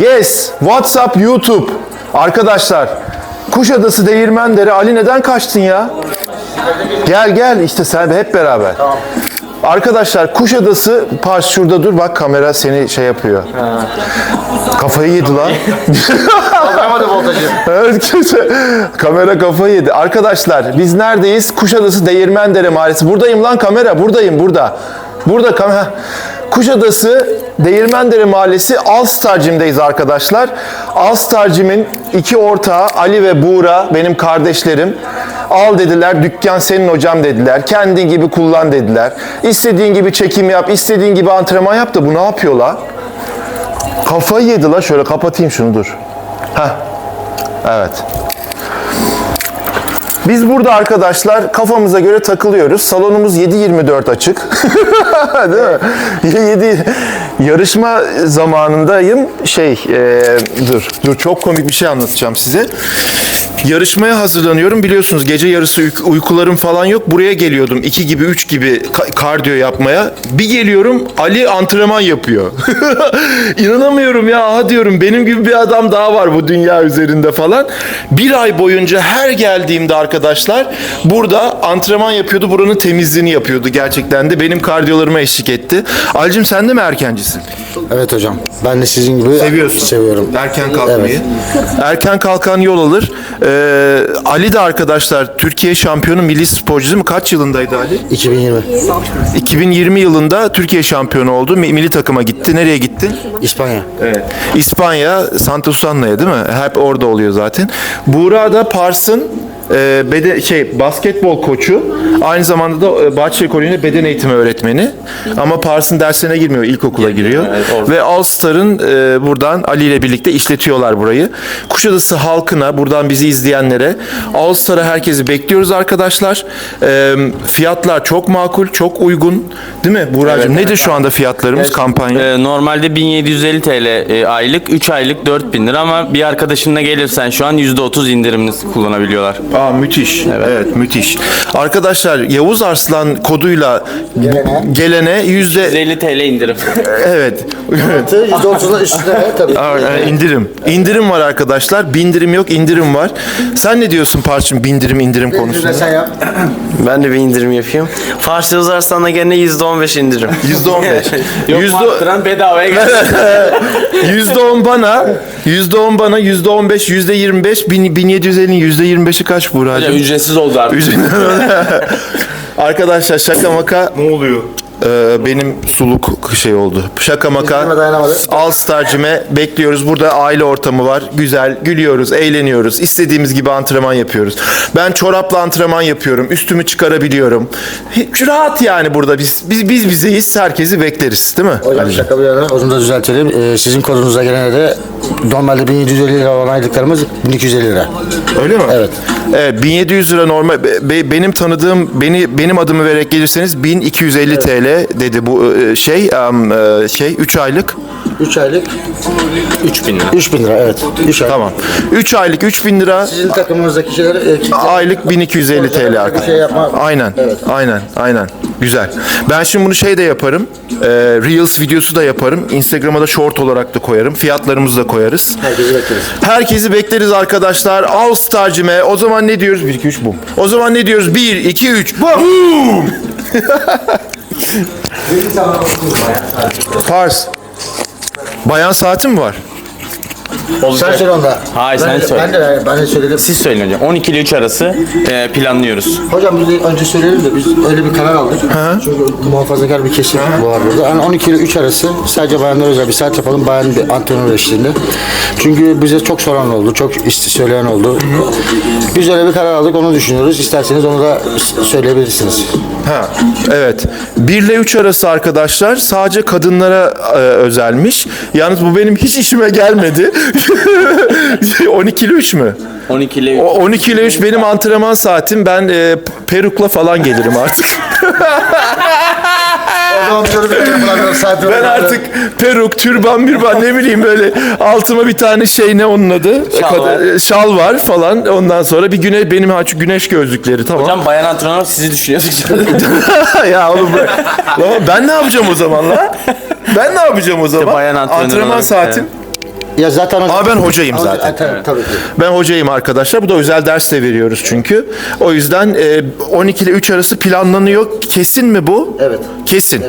Yes, WhatsApp, YouTube. Arkadaşlar, Kuşadası Değirmendere Ali neden kaçtın ya? Gel gel işte sen hep beraber. Arkadaşlar Kuşadası Pars şurada dur bak kamera seni şey yapıyor. Kafayı yedi lan. Kaldıramadı voltajı. Evet kötü. Kamera kafayı yedi. Arkadaşlar biz neredeyiz? Kuşadası Değirmendere Mahallesi. Buradayım lan kamera. Buradayım burada. Burada kamera. Kuşadası Değirmendere Mahallesi Alstar Gym'deyiz arkadaşlar. Alstar Gym'in iki ortağı Ali ve Buğra benim kardeşlerim. Al dediler, dükkan senin hocam dediler. Kendin gibi kullan dediler. İstediğin gibi çekim yap, istediğin gibi antrenman yap da bu ne yapıyor la? Kafayı yedi la şöyle kapatayım şunu dur. Heh. Evet. Biz burada arkadaşlar kafamıza göre takılıyoruz. Salonumuz 7-24 açık. Değil mi? 7 yarışma zamanındayım. Şey, e, dur, dur çok komik bir şey anlatacağım size. Yarışmaya hazırlanıyorum. Biliyorsunuz gece yarısı uy- uykularım falan yok. Buraya geliyordum 2 gibi 3 gibi ka- kardiyo yapmaya. Bir geliyorum Ali antrenman yapıyor. İnanamıyorum ya aha diyorum benim gibi bir adam daha var bu dünya üzerinde falan. Bir ay boyunca her geldiğimde arkadaşlar burada antrenman yapıyordu. Buranın temizliğini yapıyordu gerçekten de. Benim kardiyolarıma eşlik etti. Alicim sen de mi erkencisin? Evet hocam. Ben de sizin gibi Seviyorsun. seviyorum. Erken kalkmayı. Erken kalkan yol alır. Ee, Ali de arkadaşlar Türkiye şampiyonu milli sporcu değil mi? Kaç yılındaydı Ali? 2020. 2020 yılında Türkiye şampiyonu oldu. Mi- Milli takıma gitti. Nereye gitti? İspanya. Evet. İspanya, Santa Susana'ya değil mi? Hep orada oluyor zaten. Buğra da Pars'ın e, bede, şey basketbol koçu. Aynı zamanda da e, Bahçeli Koleji'nde beden eğitimi öğretmeni. Ama Pars'ın derslerine girmiyor. ilkokula giriyor. Ve All Star'ın e, buradan Ali ile birlikte işletiyorlar burayı. Kuşadası halkına, buradan bizi izleyenlere All Star'a herkesi bekliyoruz arkadaşlar. E, fiyatlar çok makul, çok uygun. Değil mi Buğra'cığım? Nedir şu anda fiyatlarımız kampanya? Ee, normalde 1750 TL e, aylık, 3 aylık 4000 lira ama bir arkadaşınla gelirsen şu an %30 indirimli kullanabiliyorlar. Aa müthiş. Evet. müthiş. Arkadaşlar Yavuz Arslan koduyla Gelene. gelene yüzde 150 TL indirim. evet. %30'un üstünde tabii. Aa, e, indirim. İndirim var arkadaşlar. Bindirim yok, indirim var. Sen ne diyorsun Parçın bindirim indirim konusunda? sen yap. Ben de bir indirim yapayım. Farsi Uzarsan'da gene %15 indirim. Yüzde on beş. Yok Yüzde arttıran bedavaya gelsin. yüzde on bana, yüzde on bana, yüzde on beş, yüzde yirmi kaç Buğra'cığım? ücretsiz oldu artık. Arkadaşlar şaka maka ne oluyor? Benim suluk şey oldu. Şaka maka. All Star Gym'e bekliyoruz. Burada aile ortamı var. Güzel, gülüyoruz, eğleniyoruz. İstediğimiz gibi antrenman yapıyoruz. Ben çorapla antrenman yapıyorum. Üstümü çıkarabiliyorum. Hiç rahat yani burada biz biz biz bizeyiz. Herkesi bekleriz, değil mi? Hocam Ali'cim? şaka bir yana onu da düzeltelim. Ee, sizin kodunuza gelene de normalde 1750 lira olan aylıklarımız 1250 lira. Öyle mi? Evet. Evet 1700 lira normal be- be- benim tanıdığım beni benim adımı vererek gelirseniz 1250 TL dedi bu e, şey am, e, şey 3 aylık 3 aylık 3000 lira. 3000 lira evet. 3 ay. tamam. 3 aylık 3000 lira Sizin takımınızdaki şeyler e, aylık 1250 TL arkadaşlar. şey yapma. Aynen. Evet. Aynen. Aynen. Güzel. Ben şimdi bunu şey de yaparım. E, Reels videosu da yaparım. Instagram'a da short olarak da koyarım. Fiyatlarımızı da koyarız. Herkesi bekleriz. Herkesi bekleriz arkadaşlar. All Star Gym'e. O zaman ne diyoruz? 1 2 3 bum. O zaman ne diyoruz? 1 2 3 bum. Pars. Bayan saati mi var? Sen söyle onda. Hayır, ben sen de, söyle. Ben de, ben de söyledim. Siz söyleyin hocam. 12 ile 3 arası e, planlıyoruz. Hocam biz de önce söyleyelim de biz öyle bir karar aldık. Çünkü muhafazakar bir kesim var burada. Yani 12 ile 3 arası sadece bayanlar özel bir saat yapalım bayan bir antrenör eşliğinde. Çünkü bize çok soran oldu, çok iste söyleyen oldu. Biz öyle bir karar aldık, onu düşünüyoruz. İsterseniz onu da söyleyebilirsiniz. Ha, evet. 1 ile 3 arası arkadaşlar sadece kadınlara e, özelmiş. Yalnız bu benim hiç işime gelmedi. 12 ile 3 mü? 12 ile O 12 ile 3 benim antrenman saatim. Ben e, perukla falan gelirim artık. Ben artık peruk, türban, birban ne bileyim böyle altıma bir tane şey ne onun adı? Şal var. e, şal var falan. Ondan sonra bir güneş benim ha- güneş gözlükleri tamam. Hocam bayan antrenör sizi düşünüyorduk. ya oğlum bırak. Lan ben ne yapacağım o zaman lan? Ben ne yapacağım o zaman? bayan antrenör Antrenman olarak, saatim. Ya zaten hocam. Ama ben hocayım zaten. Ha, Tabii, tabii ki. Ben hocayım arkadaşlar. Bu da özel ders de veriyoruz çünkü. O yüzden e, 12 ile 3 arası planlanıyor. Kesin mi bu? Evet. Kesin.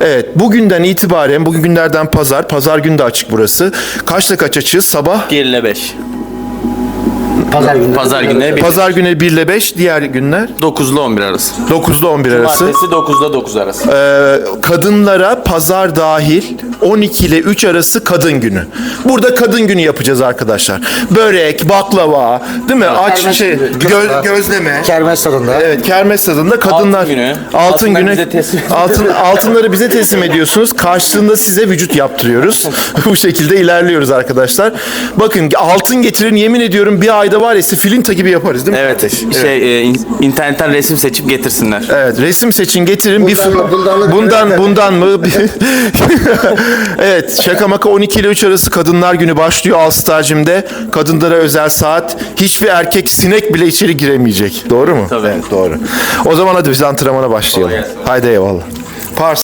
Evet. Bugünden itibaren, bugün günlerden pazar. Pazar günü de açık burası. Kaçta kaç açığız? Sabah? 1 ile 5. Pazar günü. Pazar günleri. Pazar günü 1 ile 5, diğer günler 9 ile 11 arası. 9 ile 11 arası. Cumartesi 9 ile 9 arası. Ee, kadınlara pazar dahil 12 ile 3 arası kadın günü. Burada kadın günü yapacağız arkadaşlar. Börek, baklava, değil mi? Aç Kermes şey, günü. gö- gözleme. Kermes salonunda. Evet, kermes tadında kadınlar Altın günü. altın günü bize teslim altın altınları bize teslim ediyorsunuz. Karşılığında size vücut yaptırıyoruz. Bu şekilde ilerliyoruz arkadaşlar. Bakın altın getirin yemin ediyorum bir ayda var ya filinta gibi yaparız değil mi? Evet, kardeş? şey e, in- internetten resim seçip getirsinler. Evet resim seçin getirin bir Bundan mı, bundan mı? bundan bundan mı Evet şaka maka 12 ile 3 arası kadınlar günü başlıyor Alstarcım'da kadınlara özel saat hiçbir erkek sinek bile içeri giremeyecek doğru mu? Tabii. Evet doğru. O zaman hadi biz antrenmana başlayalım. Haydi eyvallah. Pars